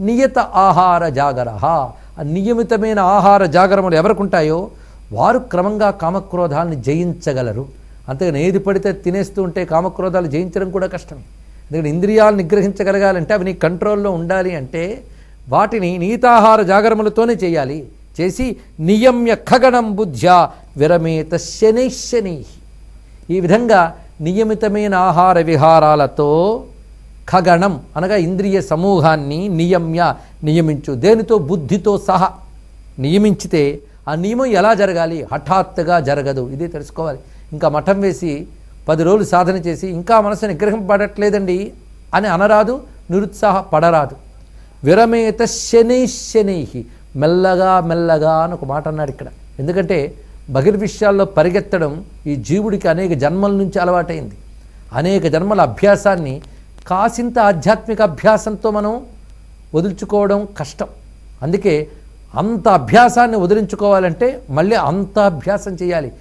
నియత ఆహార జాగర నియమితమైన ఆహార జాగరములు ఎవరికి ఉంటాయో వారు క్రమంగా కామక్రోధాలను జయించగలరు. అంతేగాని ఏది పడితే తినేస్తూ ఉంటే కామక్రోధాలు జయించడం కూడా కష్టమే ఎందుకంటే ఇంద్రియాలు నిగ్రహించగలగాలంటే అవి నీ కంట్రోల్లో ఉండాలి అంటే వాటిని నీతాహార జాగరములతోనే చేయాలి. చేసి నియమ్య ఖగణం బుద్ధ్యా విరమేత శనై. ఈ విధంగా నియమితమైన ఆహార విహారాలతో ఖగణం అనగా ఇంద్రియ సమూహాన్ని నియమ్య నియమించు. దేనితో? బుద్ధితో సహా. నియమించితే ఆ నియమం ఎలా జరగాలి? హఠాత్తుగా జరగదు. ఇది తెలుసుకోవాలి. ఇంకా మఠం వేసి పది రోజులు సాధన చేసి ఇంకా మనసు నిగ్రహింపబడట్లేదండి అని అనరాదు నిరుత్సాహపడరాదు విరమేత శనై శనై మెల్లగా మెల్లగా అని ఒక మాట అన్నాడు ఇక్కడ. ఎందుకంటే బహిర్విషయాల్లో పరిగెత్తడం ఈ జీవుడికి అనేక జన్మల నుంచి అలవాటైంది. అనేక జన్మల అభ్యాసాన్ని కాసింత ఆధ్యాత్మిక అభ్యాసంతో మనం వదులుచుకోవడం కష్టం. అందుకే అంత అభ్యాసాన్ని వదిలించుకోవాలంటే మళ్ళీ అంత అభ్యాసం చేయాలి.